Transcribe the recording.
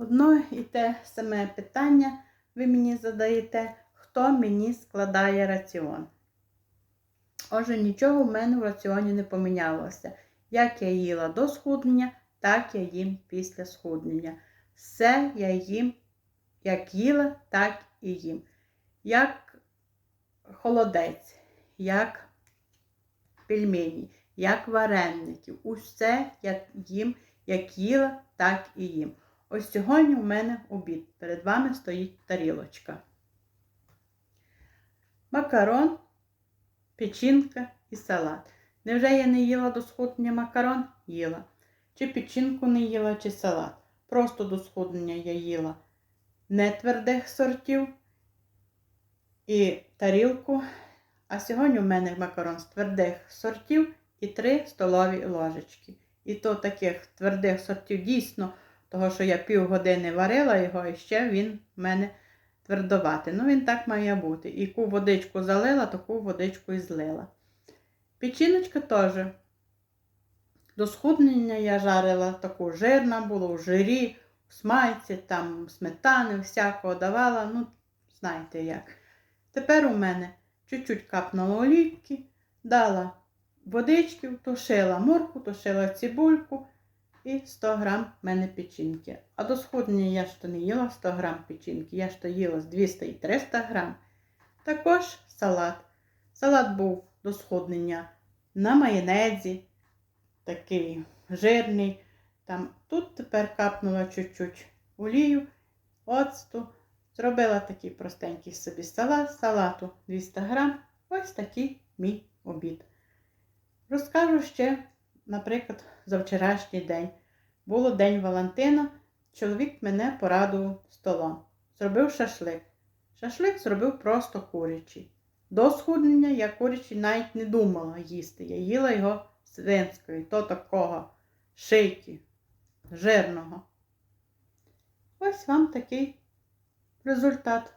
Одно і те саме питання ви мені задаєте, хто мені складає раціон. Отже, нічого в мене в раціоні не помінялося. Як я їла до схуднення, так я їм після схуднення. Все я їм, як їла, так і їм. Як холодець, як пельмені, як вареники. Усе я їм, як їла, так і їм. Ось сьогодні у мене обід. Перед вами стоїть тарілочка. Макарон, печінка і салат. Невже я не їла до схуднення макарон? Їла. Чи печінку не їла, чи салат. Просто до схуднення я їла не твердих сортів і тарілку. А сьогодні у мене макарон з твердих сортів і 3 столові ложечки. І то таких твердих сортів дійсно, того, що я півгодини варила його, і ще він в мене твердоватий. Ну, він так має бути. Яку водичку залила, таку водичку і злила. Печіночка теж. До схуднення я жарила таку жирна, було в жирі, в смайці, там сметани, всякого давала. Ну, знаєте як. Тепер у мене чуть-чуть капнула олійки, дала водички, тушила морку, тушила цибульку і 100 грам в мене печінки. А до схуднення я ж то не їла 100 грам печінки, я ж то їла з 200 і 300 грам. Також салат. Салат був до схуднення на майонезі, такий жирний. Там, Тут тепер капнула чуть-чуть олію, оцту. Зробила такий простенький собі салат, салату 200 грам. Ось такий мій обід. Розкажу ще, наприклад, за вчорашній день. Було День Валентина. Чоловік мене порадував столом. Зробив шашлик. Шашлик зробив просто курячий. До схуднення я курячий навіть не думала їсти. Я їла його свинською, то такого шийки, жирного. Ось вам такий результат.